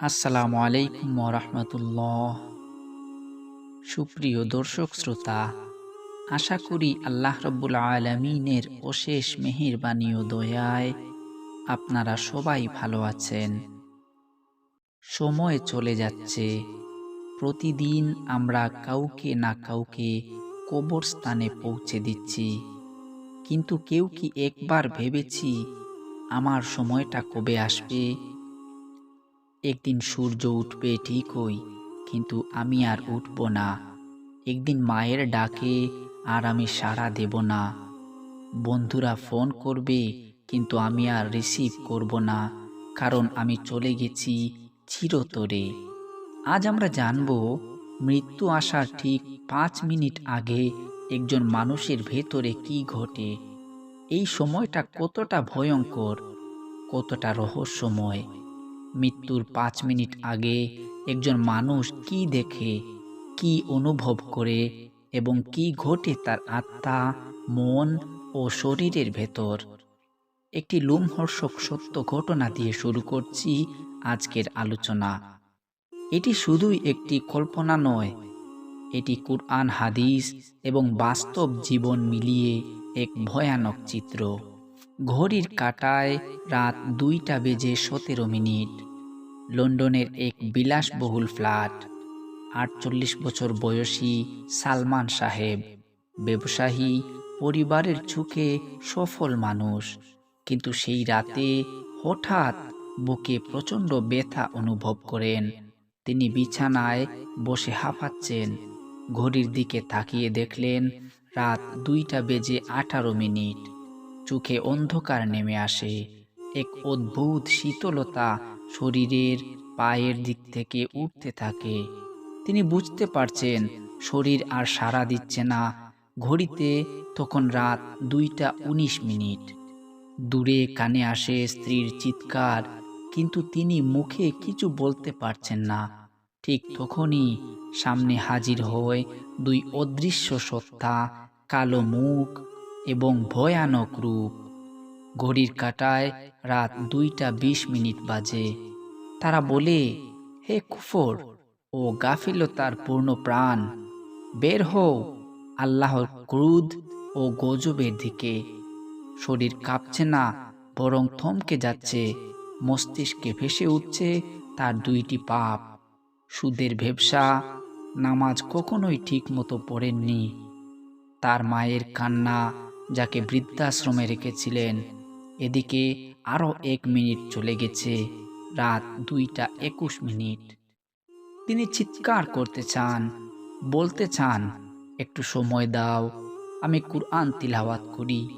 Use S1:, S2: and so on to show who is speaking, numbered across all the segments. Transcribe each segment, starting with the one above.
S1: আসসালামু আলাইকুম রহমতুল্লাহ সুপ্রিয় দর্শক শ্রোতা, আশা করি আল্লাহ রব্বুল আলমিনের অশেষ মেহেরবানি ও দয়ায় আপনারা সবাই ভালো আছেন। সময় চলে যাচ্ছে। প্রতিদিন আমরা কাউকে না কাউকে কবরস্থানে পৌঁছে দিচ্ছি। কিন্তু কেউ কি একবার ভেবেছি আমার সময়টা কবে আসবে? একদিন সূর্য উঠবে ঠিকই, কিন্তু আমি আর উঠব না। একদিন মায়ের ডাকে আর আমি সাড়া দেব না। বন্ধুরা ফোন করবে, কিন্তু আমি আর রিসিভ করব না, কারণ আমি চলে গেছি চিরতরে। আজ আমরা জানব, মৃত্যু আসার ঠিক পাঁচ মিনিট আগে একজন মানুষের ভেতরে কি ঘটে। এই সময়টা কতটা ভয়ঙ্কর, কতটা রহস্যময়। মৃত্যুর পাঁচ মিনিট আগে একজন মানুষ কি দেখে, কি অনুভব করে এবং কি ঘটে তার আত্মা, মন ও শরীরের ভেতর? একটি লোমহর্ষক সত্য ঘটনা দিয়ে শুরু করছি আজকের আলোচনা। এটি শুধুই একটি কল্পনা নয়, এটি কুরআন, হাদিস এবং বাস্তব জীবন মিলিয়ে এক ভয়ানক চিত্র। ঘড়ির কাটায় রাত দুইটা বেজে সতেরো মিনিট। লন্ডনের এক বিলাসবহুল ফ্ল্যাট। আটচল্লিশ বছর বয়সী সালমান সাহেব। ব্যবসায়ী, পরিবারের চোখে সফল মানুষ। কিন্তু সেই রাতে হঠাৎ বুকে প্রচণ্ড ব্যথা অনুভব করেন। তিনি বিছানায় বসে হাঁপাচ্ছেন। ঘড়ির দিকে তাকিয়ে দেখলেন রাত দুইটা বেজে আঠারো মিনিট। চোখে অন্ধকার নেমে আসে। এক অদ্ভুত শীতলতা শরীরের পায়ের দিক থেকে উঠতে থাকে। তিনি বুঝতে পারছেন, শরীর আর সাড়া দিচ্ছে না। ঘড়িতে তখন রাত দুইটা উনিশ মিনিট। দূরে কানে আসে স্ত্রীর চিৎকার, কিন্তু তিনি মুখে কিছু বলতে পারছেন না। ঠিক তখনই সামনে হাজির হয় দুই অদৃশ্য সত্তা কালো মুখ এবং ভয়ানক রূপ। ঘড়ির কাটায় রাত দুইটা বিশ মিনিট বাজে। তারা বলে, হে কুফর ও গাফিলতার পূর্ণ প্রাণ, বের হও আল্লাহর ক্রুদ ও গজবের দিকে। শরীর কাঁপছে না, বরং থমকে যাচ্ছে। মস্তিষ্কে ভেসে উঠছে তার দুইটি পাপ। সুদের ব্যবসা নামাজ কখনোই ঠিক মতো পড়েননি। তার মায়ের কান্না যাকে বৃদ্ধাশ্রমে রেখেছিলেন। এদিকে আরও এক মিনিট চলে গেছে, রাত দুইটা একুশ মিনিট। তিনি চিৎকার করতে চান, বলতে চান, একটু সময় দাও, আমি কুরআন তিলাওয়াত করি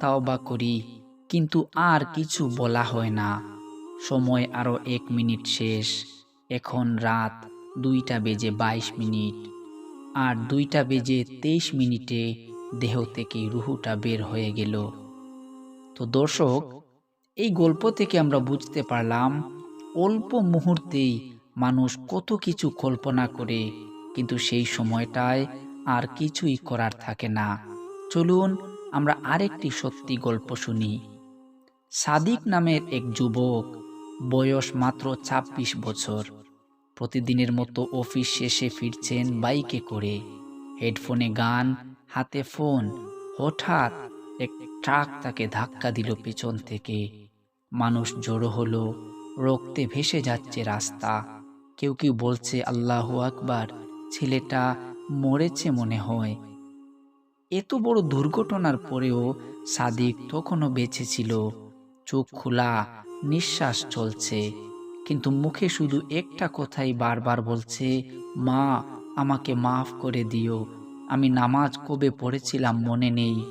S1: তাও বা করি, কিন্তু আর কিছু বলা হয় না। সময় আরও এক মিনিট শেষ, এখন রাত দুইটা বেজে বাইশ মিনিট। আর দুইটা বেজে তেইশ মিনিটে দেহ থেকে রুহুটা বের হয়ে গেল। তো দর্শক, এই গল্প থেকে আমরা বুঝতে পারলাম, অল্প মুহূর্তেই মানুষ কত কিছু কল্পনা করে, কিন্তু সেই সময়টায় আর কিছুই করার থাকে না। চলুন আমরা আরেকটি সত্যি গল্প শুনি। সাদিক নামের এক যুবক, বয়স মাত্র ছাব্বিশ বছর। প্রতিদিনের মতো অফিস শেষে ফিরছেন বাইকে করে। হেডফোনে গান, হাতে ফোন। হঠাৎ এক ট্রাক তাকে ধাক্কা দিল পেছন থেকে। মানুষ জড়ো হলো, রক্তে ভেসে যাচ্ছে রাস্তা। কেউ কেউ বলছে, আল্লাহ আকবার, ছেলেটা মরেছে মনে হয়। এত বড় দুর্ঘটনার পরেও সাদিক তখনও বেঁচে ছিল। চোখ খোলা, নিঃশ্বাস চলছে। কিন্তু মুখে শুধু একটা কথাই বারবার বলছে, মা, আমাকে মাফ করে দিও। আমি নামাজ কবে পড়েছিলাম মনে নেই।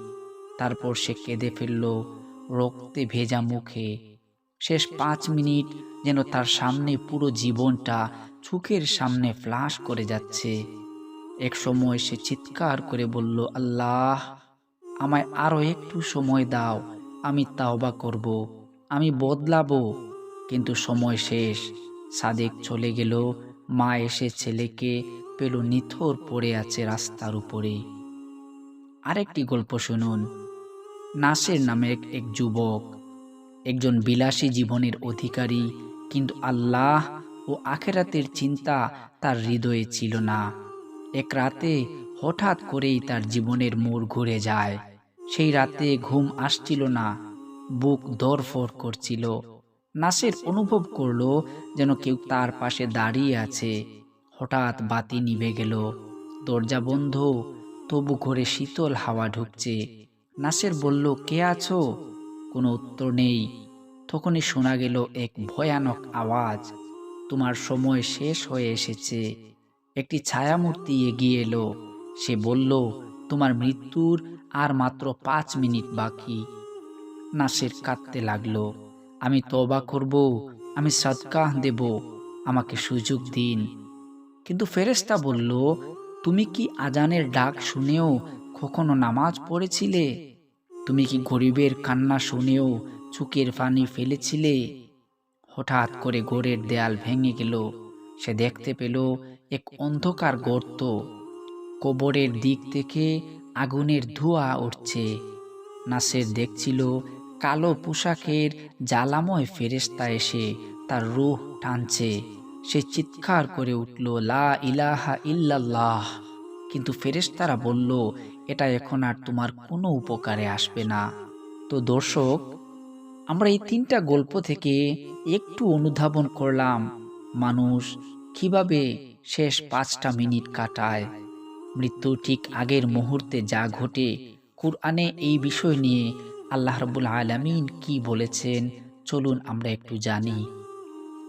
S1: তারপর সে কেঁদে ফেলল রক্তে ভেজা মুখে। শেষ পাঁচ মিনিট যেন তার সামনে পুরো জীবনটা চোখের সামনে ফ্লাশ করে যাচ্ছে। এক সময় সে চিৎকার করে বলল, আল্লাহ, আমায় আরও একটু সময় দাও, আমি তাওবা করব, আমি বদলাবো। কিন্তু সময় শেষ। সাদেক চলে গেল। মা এসে ছেলেকে পেল নিথর পড়ে আছে রাস্তার উপরে। আরেকটি গল্প শুনুন। নাসের নামে এক- যুবক। একজন বিলাসী জীবনের অধিকারী, কিন্তু আল্লাহ ও আখেরাতের চিন্তা তার হৃদয়ে ছিল না। এক রাতে হঠাৎ করেই তার জীবনের মোড় ঘুরে যায়। সেই রাতে ঘুম আসছিল না, বুক দরফর করছিল। নাসের অনুভব করল যেন কেউ তার পাশে দাঁড়িয়ে আছে। হঠাৎ বাতি নিভে গেল। দরজা বন্ধ, তবু ঘরে শীতল হাওয়া ঢুকছে। নাসের বলল, কে আছো? কোনো উত্তর নেই। তখনই শোনা গেল এক ভয়ানক আওয়াজ। তোমার সময় শেষ হয়ে এসেছে। একটি ছায়ামূর্তি এগিয়ে এলো। সে বলল, তোমার মৃত্যুর আর মাত্র পাঁচ মিনিট বাকি। নাসের কাঁদতে লাগল। আমি তবা করব, আমি সদকাহ দেব, আমাকে সুযোগ দিন। কিন্তু ফেরেস্তা বলল, তুমি কি আজানের ডাক শুনেও কখনো নামাজ পড়েছিলে? তুমি কি গরিবের কান্না শুনেও চুকের পানি ফেলেছিলে? হঠাৎ করে গোরের দেয়াল ভেঙে গেল। সে দেখতে পেল এক অন্ধকার গর্ত। কবরের দিক থেকে আগুনের ধোঁয়া উঠছে। নাসের দেখছিল কালো পোশাকের জ্বালাময় ফেরেস্তা এসে তার রুহ টানছে। সে চিৎকার করে উঠল, লা ইলাহা ইল্লাল্লাহ। কিন্তু ফেরেশতারা বলল, এটা এখন আর তোমার কোনো উপকারে আসবে না। তো দর্শক, আমরা এই তিনটা গল্প থেকে একটু অনুধাবন করলাম, মানুষ কীভাবে শেষ পাঁচটা মিনিট কাটায়। মৃত্যু ঠিক আগের মুহূর্তে যা ঘটে, কুরআনে এই বিষয় নিয়ে আল্লাহ রবুল আলমিন কি বলেছেন? চলুন আমরা একটু জানি।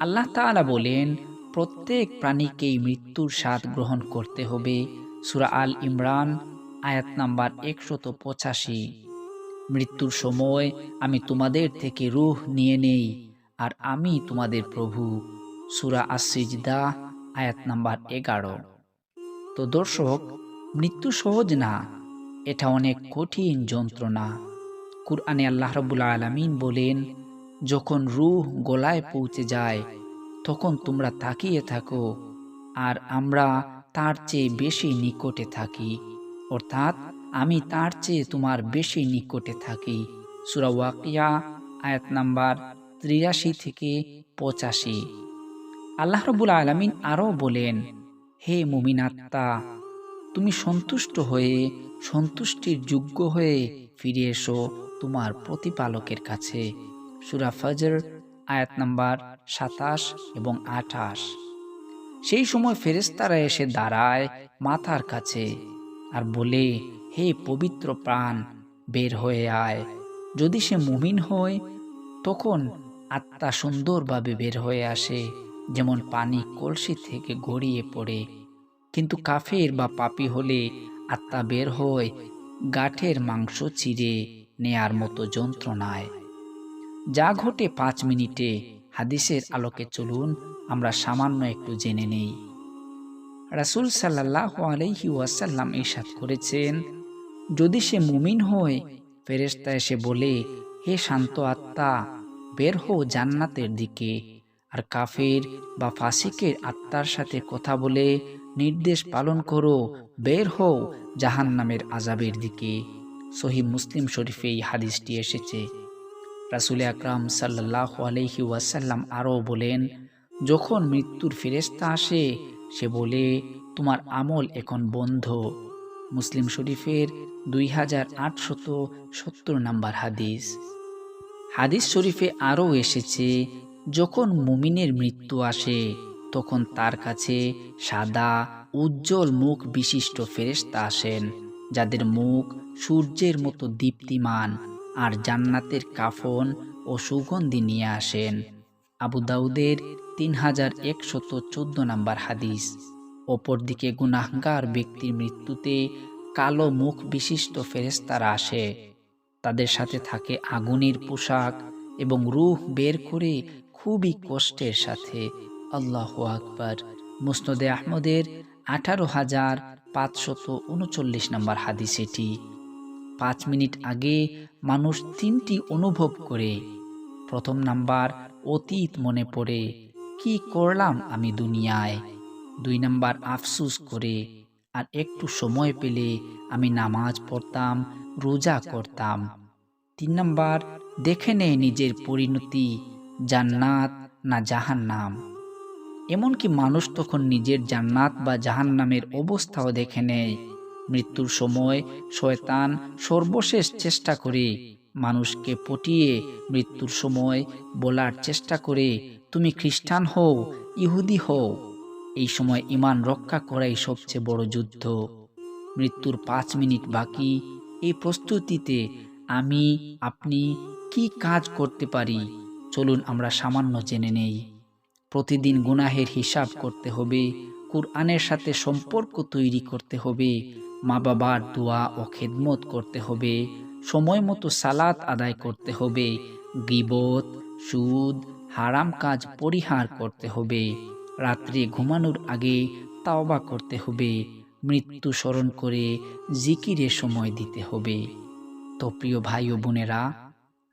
S1: আল্লাহ তাআলা বলেন, প্রত্যেক প্রাণীকেই মৃত্যুর স্বাদ গ্রহণ করতে হবে। সুরা আল ইমরান, আয়াত নাম্বার একশত পঁচাশি। মৃত্যুর সময় আমি তোমাদের থেকে রুহ নিয়ে নেই, আর আমি তোমাদের প্রভু। সুরা আসিজদা আয়াত নাম্বার এগারো। তো দর্শক, মৃত্যু সহজ না, এটা অনেক কঠিন যন্ত্রণা। কুরআনে আল্লাহ রবুল্লা আলমিন বলেন, যখন রুহ গলায় পৌঁছে যায়, তখন তোমরা তাকিয়ে থাকো, আর আমরা তার চেয়ে বেশি নিকটে থাকি। অর্থাৎ আমি তার চেয়ে তোমার বেশি নিকটে থাকি। সুরা ওয়াকিয়া, আয়াত নাম্বার তিরাশি থেকে পঁচাশি। আল্লাহ রবুল আলমিন আরও বলেন, হে মুমিনাত্মা, তুমি সন্তুষ্ট হয়ে, সন্তুষ্টির যোগ্য হয়ে ফিরে এসো। তোমার প্রতিপালকের কাছে। সুরা ফজর, আয়াত নাম্বার সাতাশ এবং আঠাশ। সেই সময় ফেরেস্তারা এসে দাঁড়ায় মাথার কাছে আর বলে, হে পবিত্র প্রাণ, বের হয়ে আয়। যদি সে মুমিন হয়, তখন আত্মা সুন্দরভাবে বের হয়ে আসে, যেমন পানি কলসি থেকে গড়িয়ে পড়ে। কিন্তু কাফের বা পাপি হলে আত্মা বের হয়, গাঠের মাংস চিরে নেয়ার মতো যন্ত্রণায়। যা ঘটে পাঁচ মিনিটে, হাদিসের আলোকে চলুন আমরা সামান্য একটু জেনে নেই। রাসুল সাল্লাহ আলহি ওয়াসাল্লাম ইসাদ করেছেন, যদি সে মুমিন হয় ফেরেস্তা এসে বলে, হে শান্ত আত্মা, বের হো জান্নাতের দিকে। আর কাফের বা ফাসিকের আত্মার সাথে কথা বলে, নির্দেশ পালন করো, বের হও জাহান নামের আজাবের দিকে সহি মুসলিম শরীফে এই হাদিসটি এসেছে। রাসুল আকরাম সাল্লাহ আলহি ওয়াসাল্লাম আরও বলেন, যখন মৃত্যুর ফেরেস্তা আসে, সে বলে, তোমার আমল এখন বন্ধ মুসলিম শরীফের দুই হাজার আটশত সত্তর নম্বর হাদিস। হাদিস শরীফে আরও এসেছে, যখন মুমিনের মৃত্যু আসে, তখন তার কাছে সাদা, উজ্জ্বল মুখ বিশিষ্ট ফেরেস্তা আসেন। যাদের মুখ সূর্যের মতো দীপ্তিমান আর জান্নাতের কাফন ও সুগন্ধি নিয়ে আসেন। আবু দাউদের তিন হাজার একশত চোদ্দ নম্বর হাদিস। অপরদিকে গুনাহগার ব্যক্তির মৃত্যুতে কালো মুখ বিশিষ্ট ফেরেস্তারা আসে। তাদের সাথে থাকে আগুনের পোশাক এবং রুহ বের করে খুবই কষ্টের সাথে। আল্লাহ আকবার। মুসনদে আহমদের আঠারো হাজার পাঁচশত উনচল্লিশ নম্বর হাদিস এটি। পাঁচ মিনিট আগে মানুষ তিনটি অনুভব করে। প্রথম নাম্বার, অতীত মনে পড়ে, কি করলাম আমি দুনিয়ায়? দুই নাম্বার, আফসুস করে। আর একটু সময় পেলে আমি নামাজ পড়তাম, রোজা করতাম। তিন নাম্বার, দেখে নেয় নিজের পরিণতি, জান্নাত না জাহান্নাম? এমনকি মানুষ তখন নিজের জান্নাত বা জাহান্নামের অবস্থাও দেখে নেয়। মৃত্যুর সময় শয়তান সর্বশেষ চেষ্টা করে মানুষকে পটিয়ে, মৃত্যুর সময় বলার চেষ্টা করে, তুমি খ্রিস্টান হও, ইহুদি হও। এই সময় ইমান রক্ষা করাই সবচেয়ে বড় যুদ্ধ। মৃত্যুর পাঁচ মিনিট বাকি। এই প্রস্তুতিতে আমি, আপনি কি কাজ করতে পারি? চলুন আমরা সামান্য জেনে নেই। প্রতিদিন গুনাহের হিসাব করতে হবে, কুরআনের সাথে সম্পর্ক তৈরি করতে হবে মা বাবার দোয়া ও খেদমত করতে হবে, সময় মতো সালাত আদায় করতে হবে, গিবত, সুদ, হারাম কাজ পরিহার করতে হবে, রাত্রে ঘুমানোর আগে তাওবা করতে হবে, মৃত্যু স্মরণ করে জিকিরে সময় দিতে হবে। তো প্রিয় ভাই ও বোনেরা,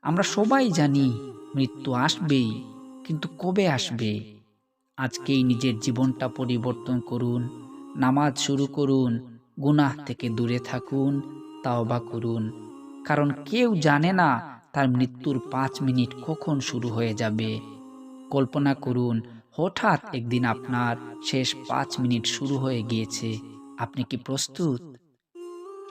S1: আমরা সবাই জানি মৃত্যু আসবেই। কিন্তু কবে আসবে? আজকেই নিজের জীবনটা পরিবর্তন করুন, নামাজ শুরু করুন, গুনাহ থেকে দূরে থাকুন, তাওবা করুন। কারণ কেউ জানে না তার মৃত্যুর পাঁচ মিনিট কখন শুরু হয়ে যাবে। কল্পনা করুন, হঠাৎ একদিন আপনার শেষ পাঁচ মিনিট শুরু হয়ে গিয়েছে। আপনি কি প্রস্তুত?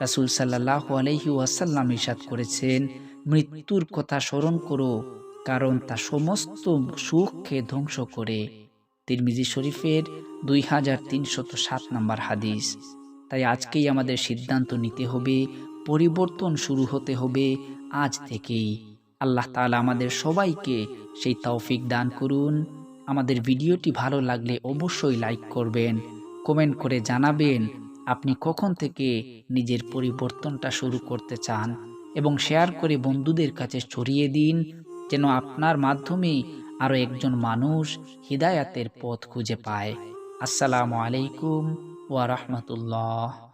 S1: রাসুল সাল্লাহ আলহি ওয়াসাল্লাম ইসাদ করেছেন, মৃত্যুর কথা স্মরণ করো। কারণ তা সমস্ত সুখকে ধ্বংস করে। তিরমিজি শরীফের দুই হাজার তিনশত সাত নম্বর হাদিস। তাই আজকেই আমাদের সিদ্ধান্ত নিতে হবে, পরিবর্তন শুরু হতে হবে আজ থেকেই। আল্লাহ তালা আমাদের সবাইকে সেই তৌফিক দান করুন। আমাদের ভিডিওটি ভালো লাগলে অবশ্যই লাইক করবেন, কমেন্ট করে জানাবেন আপনি কখন থেকে নিজের পরিবর্তনটা শুরু করতে চান এবং শেয়ার করে বন্ধুদের কাছে ছড়িয়ে দিন। যেন আপনার মাধ্যমে আরও একজন মানুষ হিদায়াতের পথ খুঁজে পায়। আসসালামু আলাইকুম ওয়া রাহমাতুল্লাহ।